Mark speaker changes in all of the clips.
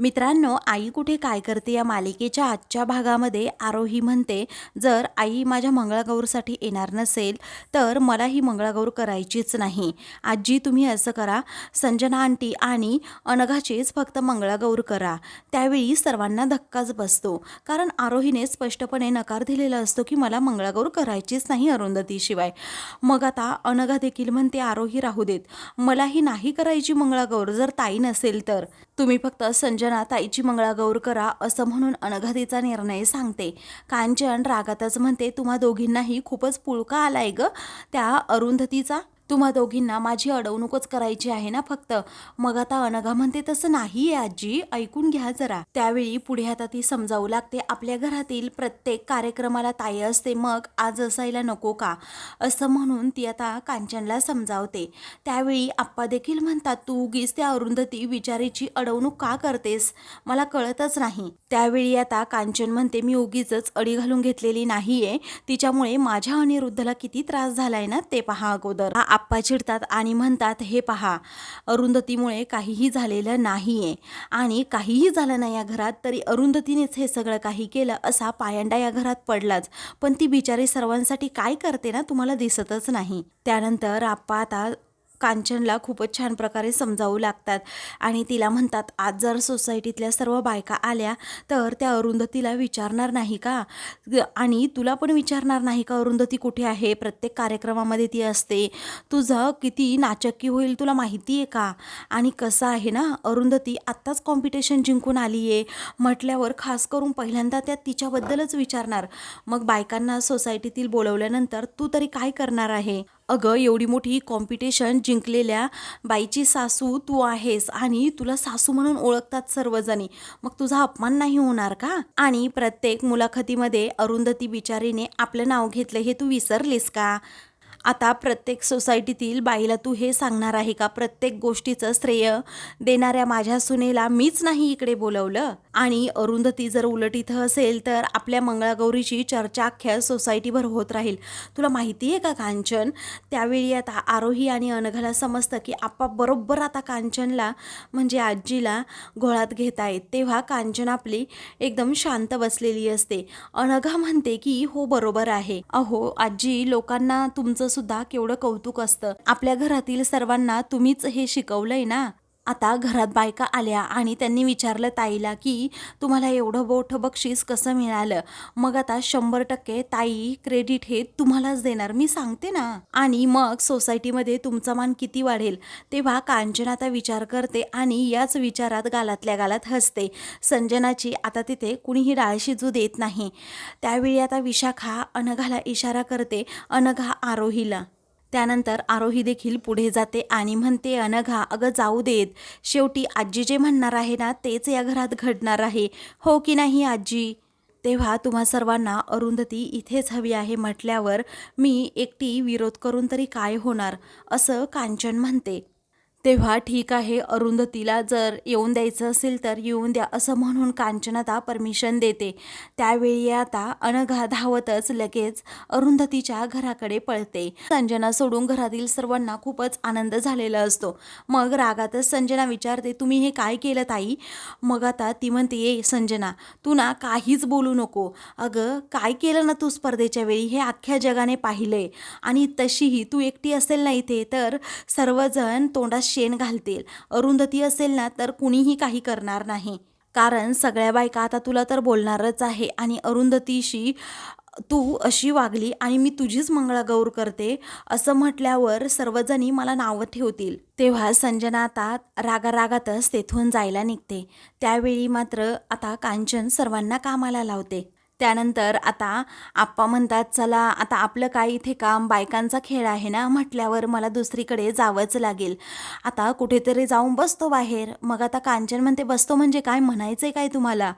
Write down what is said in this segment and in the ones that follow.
Speaker 1: मित्रांनो आई कुठे काय करते या मालिकेच्या आजच्या भागामध्ये? आरोही म्हणते जर आई माझ्या मंगळागौरसाठी येणार नसेल तर मला ही मंगळागौर करायचीच नाही. आजी तुम्ही असं करा. संजना आंटी आणि अनघाचीच फक्त मंगळागौर करा. त्यावेळी सर्वांना धक्काच बसतो. कारण आरोहीने स्पष्टपणे नकार दिलेला असतो की मला मंगळागौर करायचीच नाही अरुंधतीशिवाय. मग आता अनघा देखील म्हणते आरोही राहू देत. मलाही नाही करायची मंगळागौर. जर ताई नसेल तर. तुम्ही फक्त संजना ताईची मंगळागौर करा असं म्हणून अनघातीचा निर्णय सांगते. कांचन रागातच म्हणते तुम्हा दोघींनाही खूपच पुळका आलाय ग त्या अरुंधतीचा तुम्हा दोघींना माझी अडवणूकच करायची आहे ना फक्त. मग आता अनघा म्हणते तसं नाही आहे आजी. ऐकून घ्या जरा. त्यावेळी पुढे आता ती समजावू लागते. आपल्या घरातील प्रत्येक कार्यक्रमाला ताई असते. मग आज असायला नको का? असं म्हणून ती आता कांचनला समजावते. त्यावेळी आप्पा देखील म्हणतात तू उगीच त्या अरुंधती विचारीची अडवणूक का करतेस? मला कळतच नाही. त्यावेळी आता कांचन म्हणते मी उगीच अडी घालून घेतलेली नाहीये. तिच्यामुळे माझ्या अनिरुद्धला किती त्रास झालाय ना ते पहा अगोदर. आप्पा चिडतात आणि म्हणतात हे पहा अरुंधतीमुळे काहीही झालेलं नाही आहे आणि काहीही झालं नाही या घरात तरी अरुंधतीनेच हे सगळं काही केलं असा पायंडा या घरात पडलाच. पण ती बिचारी सर्वांसाठी काय करते ना तुम्हाला दिसतच नाही. त्यानंतर आप्पा आता कांचनला खूपच छान प्रकारे समजावू लागतात. आणि तिला म्हणतात आज जर सोसायटीतल्या सर्व बायका आल्या तर त्या अरुंधतीला विचारणार नाही का? आणि तुला पण विचारणार नाही का अरुंधती कुठे आहे? प्रत्येक कार्यक्रमामध्ये ती असते. तुझं किती नाचक्की होईल तुला माहिती आहे का? आणि कसं आहे ना अरुंधती आत्ताच कॉम्पिटिशन जिंकून आली आहे म्हटल्यावर खास करून पहिल्यांदा त्या तिच्याबद्दलच विचारणार. मग बायकांना सोसायटीतील बोलवल्यानंतर तू तरी काय करणार आहे? अगं एवढी मोठी कॉम्पिटिशन जिंकलेल्या बाईची सासू तू आहेस आणि तुला सासू म्हणून ओळखतात सर्वजणी. मग तुझा अपमान नाही होणार का? आणि प्रत्येक मुलाखतीमध्ये अरुंधती बिचारीने आपलं नाव घेतलं हे तू विसरलीस का? आता प्रत्येक सोसायटीतील बाईला तू हे सांगणार आहे का? प्रत्येक गोष्टीचं श्रेय देणाऱ्या माझ्या सुनेला मीच नाही इकडे बोलवलं. आणि अरुंधती जर उलट इथं असेल तर आपल्या मंगळागौरीची चर्चा अख्ख्या सोसायटीभर होत राहील. तुला माहिती आहे का कांचन? त्यावेळी आता आरोही आणि अनघाला समजतं की आपा बरोबर आता कांचनला म्हणजे आजीला घोळात घेत आहेत तेव्हा कांचन आपली एकदम शांत बसलेली असते. अनघा म्हणते की हो बरोबर आहे. अहो आजी लोकांना तुमचं सुद्धा केवढं कौतुक असतं. आपल्या घरातील सर्वांना तुम्हीच हे शिकवलंय ना? आता घरात बायका आल्या आणि त्यांनी विचारलं ताईला की तुम्हाला एवढं मोठं बक्षीस कसं मिळालं? मग आता शंभर टक्के ताई क्रेडिट हे तुम्हालाच देणार मी सांगते ना. आणि मग सोसायटीमध्ये तुमचा मान किती वाढेल तेव्हा कांचन आता विचार करते आणि याच विचारात गालातल्या गालात हसते. संजनाची आता तिथे कुणीही डाळ शिजू देत नाही. त्यावेळी आता विशाखा अनघाला इशारा करते अनघा आरोहीला. त्यानंतर आरोही देखील पुढे जाते आणि म्हणते अनघा अगं जाऊ देत. शेवटी आजी जे म्हणणार आहे ना तेच या घरात घडणार आहे. हो की नाही आजी? तेव्हा तुम्हा सर्वांना अरुंधती इथेच हवी आहे म्हटल्यावर मी एकटी विरोध करून तरी काय होणार? असं कांचन म्हणते. तेव्हा ठीक आहे अरुंधतीला जर येऊन द्यायचं असेल तर येऊन द्या असं म्हणून कांचनता परमिशन देते. त्यावेळी आता अनघा धावतच लगेच अरुंधतीच्या घराकडे पळते. संजना सोडून घरातील सर्वांना खूपच आनंद झालेला असतो. मग रागातच संजना विचारते तुम्ही हे काय केलं ताई? मग आता ती म्हणते ये संजना तू ना काहीच बोलू नको. अगं काय केलं ना तू स्पर्धेच्या वेळी? हे अख्ख्या जगाने पाहिलंय. आणि तशीही तू एकटी असेल ना इथे तर सर्वजण तोंडाशी शेण घालतील. अरुंधती असेल ना तर कुणीही काही करणार नाही. कारण सगळ्या बायका आता तुला तर बोलणारच आहे आणि अरुंधतीशी तू अशी वागली आणि मी तुझीच मंगळागौर करते असं म्हटल्यावर सर्वजणी मला नावं ठेवतील. तेव्हा संजना आता रागारागातच तेथून जायला निघते. त्यावेळी मात्र आता कांचन सर्वांना कामाला लावते. त्यानंतर आता आप्पा म्हणतात चला आता आपलं काय इथे काम बायकांचा खेळ आहे ना? म्हटल्यावर मला दुसरीकडे जावंच लागेल. आता कुठेतरी जाऊन बसतो बाहेर. मग आता कांचन म्हणते बसतो म्हणजे काय? म्हणायचं आहे काय तुम्हाला?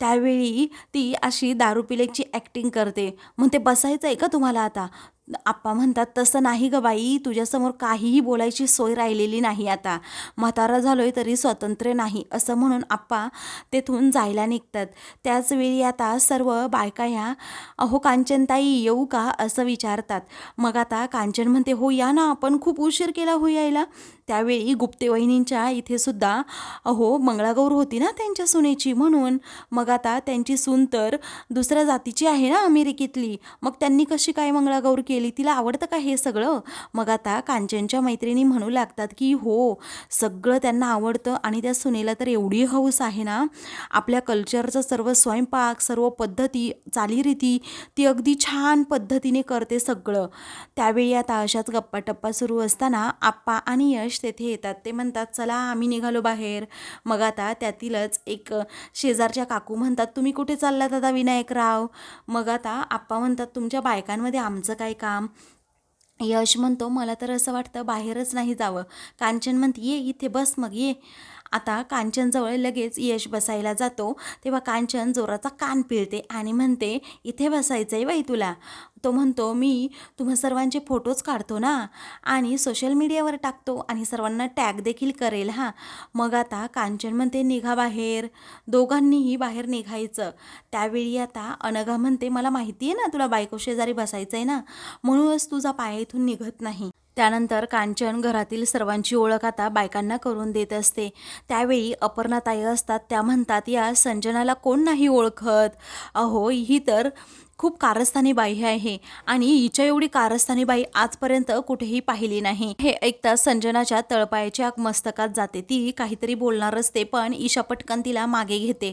Speaker 1: त्यावेळी ती अशी दारू पिलेची ॲक्टिंग करते. म्हणते बसायचं आहे का तुम्हाला आता? आप्पा म्हणतात तसं नाही ग बाई तुझ्यासमोर काहीही बोलायची सोय राहिलेली नाही आता. म्हातारा झालोय तरी स्वातंत्र्य नाही. असं म्हणून आप्पा तेथून जायला निघतात. त्याचवेळी आता सर्व बायका ह्या अहो कांचनताई येऊ का? असं विचारतात. मग आता कांचन म्हणते हो या ना आपण खूप उशीर केला हो यायला. त्यावेळी गुप्ते वहिनींच्या इथे सुद्धा अहो मंगळागौर होती ना त्यांच्या सुनेची म्हणून. मग आता त्यांची सून तर दुसऱ्या जातीची आहे ना अमेरिकेतली. मग त्यांनी कशी काय मंगळागौर केली? तिला आवडतं का हे सगळं? मग आता कांचनच्या मैत्रिणी म्हणू लागतात की हो सगळं त्यांना आवडतं आणि त्या सुनेला तर एवढी हौस आहे ना. आपल्या कल्चरचं सर्व स्वयंपाक सर्व पद्धती चालीरीती ती अगदी छान पद्धतीने करते सगळं. त्यावेळी आता अशाच गप्पा टप्पा सुरू असताना आप्पा आणि यश तेथे येतात ते म्हणतात चला आम्ही निघालो बाहेर. मग आता त्यातीलच एक शेजारच्या काकू म्हणतात तुम्ही कुठे चाललात आता विनायकराव? मग आता आप्पा म्हणतात तुमच्या बायकांमध्ये आमचं काय काम? यश म्हणतो मला तर असं वाटतं बाहेरच नाही जावं. कांचन म्हणते ये इथे बस मग ये. आता कांचनजवळ लगेच यश बसायला जातो. तेव्हा कांचन जोराचा कान पिळते आणि म्हणते इथे बसायचं आहे बाई तुला. तो म्हणतो मी तुम्हा सर्वांचे फोटोज काढतो ना. आणि सोशल मीडियावर टाकतो आणि सर्वांना टॅग देखील करेल हां. मग आता कांचन म्हणते निघा बाहेर. दोघांनीही बाहेर निघायचं. त्यावेळी आता अनघा म्हणते मला माहिती आहे ना तुला बायको शेजारी बसायचं आहे ना. म्हणूनच तुझा पाय इथून निघत नाही. त्यानंतर कांचन घरातील सर्वांची ओळख आता बायकांना करून देत असते. त्यावेळी अपर्णाताई असतात त्या म्हणतात या संजनाला कोण नाही ओळखत? अहो ही तर खूप कारस्थानी बाई आहे आणि हिच्या एवढी कारस्थानी बाई आजपर्यंत कुठेही पाहिली नाही. हे ऐकता संजनाच्या तळपायाच्या मस्तकात जाते. ती काहीतरी बोलणार असते पण ईशा पटकन तिला मागे घेते.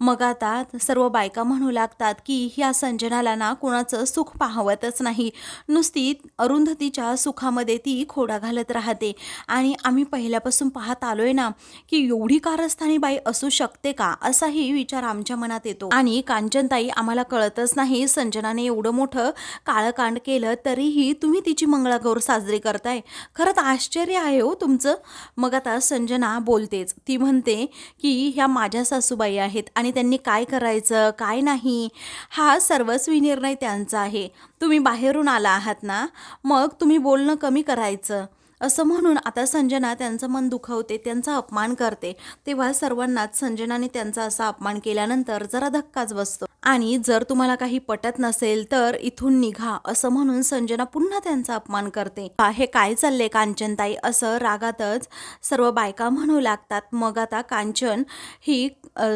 Speaker 1: मग आता सर्व बायका म्हणू लागतात की ह्या संजनाला ना कुणाचं सुख पाहवतच नाही. नुसती अरुंधतीच्या सुखामध्ये ती खोडा घालत राहते. आणि आम्ही पहिल्यापासून पाहत आलोय ना की एवढी कारस्थानी बाई असू शकते का? असाही विचार आमच्या मनात येतो. आणि कांचनताई आम्हाला कळतच नाही संजनाने एवढं मोठं काळकांड केलं तरीही तुम्ही तिची मंगळागौर साजरी करताय. खरंच आश्चर्य आहे हो तुमचं. मग आता संजना बोलतेच. ती म्हणते की ह्या माझ्या सासूबाई आहेत. आणि त्यांनी काय करायचं? काय नाही? हा सर्वस्वी निर्णय त्यांचा आहे. तुम्ही बाहेरून आला आहात ना? मग तुम्ही बोलणं कमी करायचं. असं म्हणून आता संजना त्यांचं मन दुखवते त्यांचा अपमान करते. तेव्हा सर्वांनाच संजनाने त्यांचा असा अपमान केल्यानंतर जरा धक्काच बसतो. आणि जर तुम्हाला काही पटत नसेल तर इथून निघा असं म्हणून संजना पुन्हा त्यांचा अपमान करते. हे काय चाललंय कांचनताई? असं रागातच सर्व बायका म्हणू लागतात. मग आता कांचन ही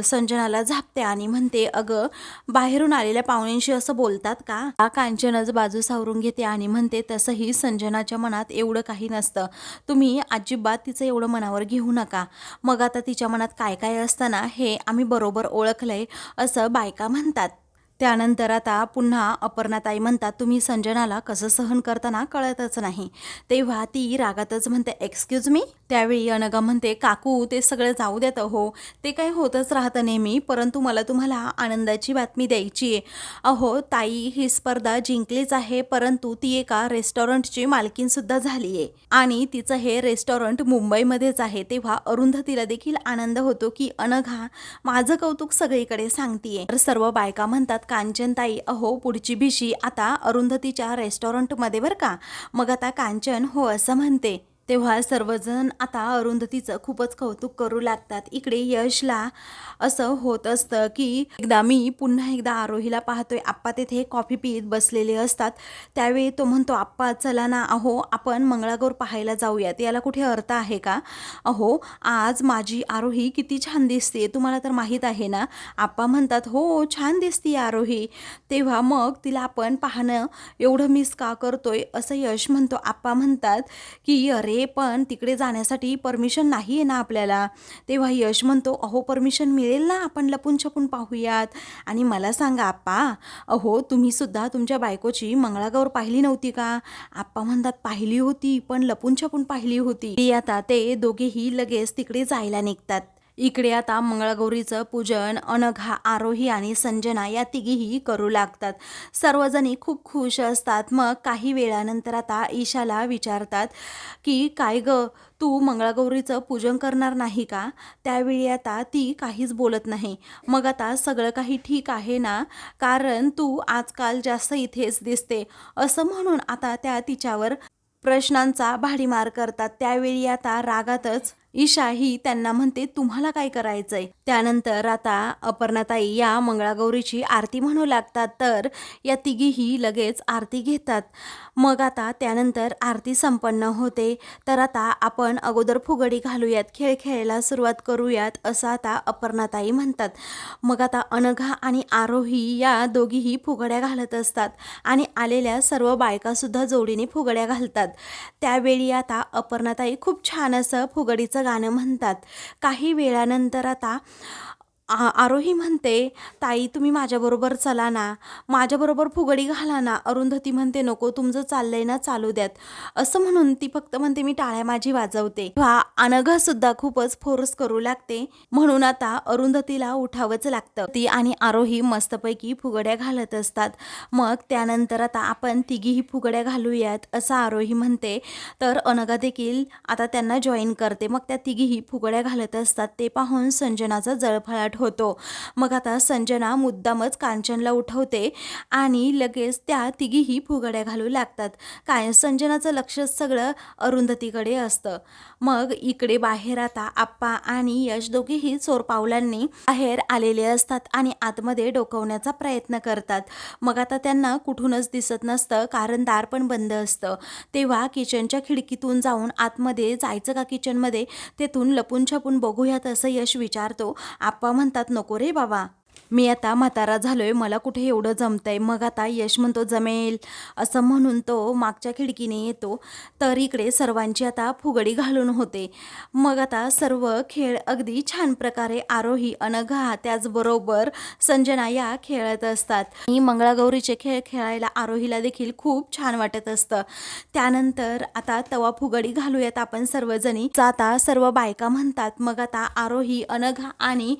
Speaker 1: संजनाला झापते आणि म्हणते अगं बाहेरून आलेल्या पाहुण्यांशी असं बोलतात का? कांचनच बाजू सावरून घेते आणि म्हणते तसंही संजनाच्या मनात एवढं काही नसतं. तुम्ही अजिबात तिचं एवढं मनावर घेऊ नका. मग आता तिच्या मनात काय काय असतं ना हे आम्ही बरोबर ओळखलंय असं बायका म्हणतात. त्यानंतर आता पुन्हा अपर्णाताई म्हणतात तुम्ही संजनाला कसं सहन करताना कळतच नाही. तेव्हा ती रागातच म्हणते एक्सक्यूज मी त्यावेळी अनगा म्हणते काकू ते सगळं जाऊ देत हो ते काय होतच राहतं नेहमी परंतु मला तुम्हाला आनंदाची बातमी द्यायची आहे. अहो ताई ही स्पर्धा जिंकलीच आहे परंतु ती एका रेस्टॉरंटची मालकीनसुद्धा झाली आहे. आणि तिचं हे रेस्टॉरंट मुंबईमध्येच आहे. तेव्हा अरुंधतीला देखील आनंद होतो की अनघा माझं कौतुक सगळीकडे सांगतीये. तर सर्व बायका म्हणतात कांचनताई अहो पुढची भिशी आता अरुंधतीच्या रेस्टॉरंटमध्ये बरं का? मग आता कांचन हो असं म्हणते. तेव्हा सर्वजण आता अरुंधतीचं खूपच कौतुक करू लागतात. इकडे यशला असं होत असतं की एकदा मी पुन्हा एकदा आरोहीला पाहतोय. आप्पा तेथे कॉफी पित बसलेले असतात. त्यावेळी तो म्हणतो आप्पा चला ना अहो आपण मंगळागौर पाहायला जाऊयात. याला कुठे अर्थ आहे का? अहो आज माझी आरोही किती छान दिसते. तुम्हाला तर माहीत आहे ना आप्पा म्हणतात हो छान दिसते आरोही. तेव्हा मग तिला आपण पाहणं एवढं मिस का करतोय? असं यश म्हणतो. आप्पा म्हणतात की अरे पण तिकडे जाण्यासाठी परमिशन नाही आहे ना आपल्याला. तेव्हा यश म्हणतो अहो परमिशन मिळेल ना? आपण लपून छपून पाहूयात. आणि मला सांगा आप्पा अहो तुम्ही सुद्धा तुमच्या बायकोची मंगळागौर पाहिली नव्हती का? आप्पा म्हणतात पाहिली होती पण लपून छपून पाहिली होती. आता ते दोघेही लगेच तिकडे जायला निघतात. इकडे आता मंगळागौरीचं पूजन अनघा आरोही आणि संजना या तिघीही करू लागतात. सर्वजणी खूप खुश असतात. मग काही वेळानंतर आता ईशाला विचारतात की काय ग तू मंगळागौरीचं पूजन करणार नाही का? त्यावेळी आता ती काहीच बोलत नाही. मग आता सगळं काही ठीक आहे ना? कारण तू आजकाल जास्त इथेच दिसते. असं म्हणून आता त्या तिच्यावर प्रश्नांचा भाडीमार करतात. त्यावेळी आता रागातच ईशा ही त्यांना म्हणते तुम्हाला काय करायचंय? त्यानंतर आता अपर्णाताई या मंगळागौरीची आरती म्हणू लागतात तर या तिघीही लगेच आरती घेतात. मग आता त्यानंतर आरती संपन्न होते. तर आता आपण अगोदर फुगडी घालूयात खेळ खेळायला सुरुवात करूयात असं आता अपर्णाताई म्हणतात. मग आता अनघा आणि आरोही या दोघीही फुगड्या घालत असतात आणि आलेल्या सर्व बायकासुद्धा जोडीने फुगड्या घालतात. त्यावेळी आता अपर्णाताई खूप छान असं फुगडीचं गाणं म्हणतात. काही वेळानंतर आता आ आरोही म्हणते ताई तुम्ही माझ्याबरोबर चला ना. माझ्याबरोबर फुगडी घाला ना. अरुंधती म्हणते नको तुमचं चाललंय ना चालू द्यात. असं म्हणून ती फक्त म्हणते मी टाळ्या माझी वाजवते. हा अनघा सुद्धा खूपच फोर्स करू लागते. म्हणून आता अरुंधतीला उठावंच लागतं. ती आणि आरोही मस्तपैकी फुगड्या घालत असतात. मग त्यानंतर आता आपण तिघीही फुगड्या घालूयात असं आरोही म्हणते. तर अनघा देखील आता त्यांना जॉईन करते. मग त्या तिघीही फुगड्या घालत असतात. ते पाहून संजनाचा जळफळाट होतो. मग आता संजना मुद्दामच कांचनला उठवते आणि लगेच त्या तिघीही फुगड्या घालू लागतात. काय संजनाचं लक्ष सगळं अरुंधतीकडे असतं. मग इकडे बाहेर आता आप्पा आणि यश दोघेही चोरपावलांनी बाहेर आलेले असतात आणि आतमध्ये डोकवण्याचा प्रयत्न करतात. मग आता त्यांना कुठूनच दिसत नसतं कारण दार पण बंद असतं. तेव्हा किचनच्या खिडकीतून जाऊन आतमध्ये जायचं का किचनमध्ये? तेथून लपून छपून बघूयात असं यश विचारतो. आप्पा म्हणतात नको रे बाबा. मी आता म्हातारा झालोय मला कुठे एवढं जमतंय? मग आता यश म्हणतो जमेल. असं म्हणून तो मागच्या खिडकीने येतो. तर इकडे सर्वांची आता फुगडी घालून होते. मग आता सर्व खेळ अगदी छान प्रकारे आरोही अनघा त्याचबरोबर संजना या खेळत असतात. आणि मंगळागौरीचे खेळ खेळायला आरोहीला देखील खूप छान वाटत असतं. त्यानंतर आता तवा फुगडी घालूयात आपण सर्वजणी. आता सर्व बायका म्हणतात मग आता आरोही अनघा आणि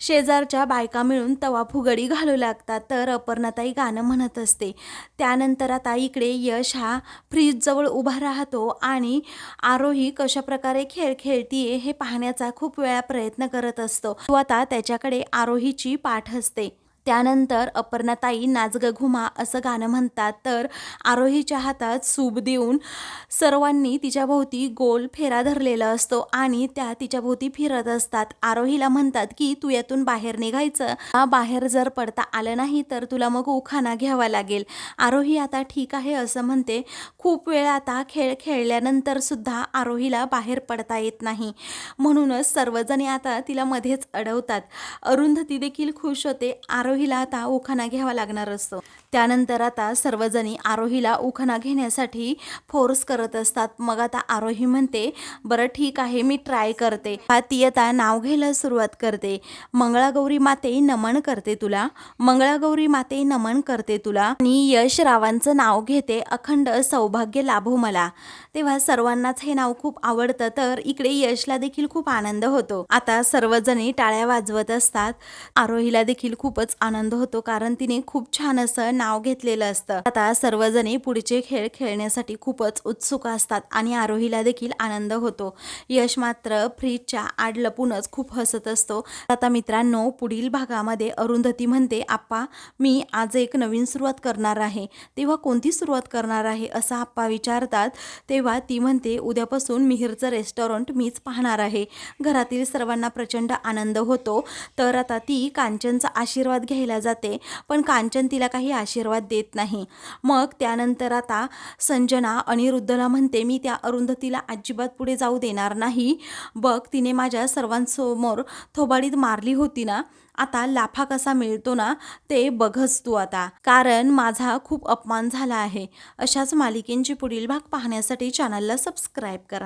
Speaker 1: शेजारच्या बायका मिळून तवा फुगडी घालू लागतात तर अपर्णाताई गाणं म्हणत असते. त्यानंतर आता इकडे यश हा फ्रीजजवळ उभा राहतो आणि आरोही कशा प्रकारे खेळ खेळतीये हे पाहण्याचा खूप वेळा प्रयत्न करत असतो. तो आता त्याच्याकडे आरोहीची पाठ असते. त्यानंतर अपर्णाताई नाचग घुमा असं गाणं म्हणतात. तर आरोहीच्या हातात सूप देऊन सर्वांनी तिच्याभोवती गोल फेरा धरलेला असतो आणि त्या तिच्याभोवती फिरत असतात. आरोहीला म्हणतात की तू यातून बाहेर निघायचं. बाहेर जर पडता आलं नाही तर तुला मग उखाणा घ्यावा लागेल. आरोही आता ठीक आहे असं म्हणते. खूप वेळ आता खेळ खेळल्यानंतर सुद्धा आरोहीला बाहेर पडता येत नाही. म्हणूनच सर्वजणी आता तिला मध्येच अडवतात. अरुंधती देखील खुश होते. आरोहीला आता उखाणा घ्यावा लागणार असतो. त्यानंतर आता सर्वजणी आरोहीला उखाणा घेण्यासाठी फोर्स करत असतात. मग आता आरोही म्हणते बरं ठीक आहे मी ट्राय करते. ती आता नाव घ्यायला सुरुवात करते. मंगळागौरी माते नमन करते तुला. मंगळागौरी माते नमन करते तुला. आणि यश रावांचं नाव घेते अखंड सौभाग्य लाभो मला. तेव्हा सर्वांनाच हे नाव खूप आवडतं. तर इकडे यशला देखील खूप आनंद होतो. आता सर्वजणी टाळ्या वाजवत असतात. आरोहीला देखील खूपच आनंद होतो कारण तिने खूप छान असं नाव घेतलेलं असतं. आता सर्वजणी पुढचे खेळ खेळण्यासाठी खूपच उत्सुक असतात आणि आरोहीला देखील आनंद होतो. यश मात्र फ्रीजच्या आड लपूनच खूप हसत असतो. आता मित्रांनो पुढील भागामध्ये अरुंधती म्हणते आप्पा मी आज एक नवीन सुरुवात करणार आहे. तेव्हा कोणती सुरुवात करणार आहे? असं आप्पा विचारतात. तेव्हा ती म्हणते उद्यापासून मिहिरचं रेस्टॉरंट मीच पाहणार आहे. घरातील सर्वांना प्रचंड आनंद होतो. तर आता ती कांचनचा आशीर्वाद घ्यायला जाते पण कांचन तिला काही आशीर्वाद देत नाही. मग त्यानंतर आता संजना अनिरुद्धला म्हणते मी त्या अरुंधतीला अजिबात पुढे जाऊ देणार नाही. बघ तिने माझ्या सर्वांसमोर थोबाडीत मारली होती ना आता लाफा कसा मिळतो ना ते बघच तू आता. कारण माझा खूप अपमान झाला आहे. अशाच मालिकेंची पुढील भाग पाहण्यासाठी चॅनलला सबस्क्राईब करा.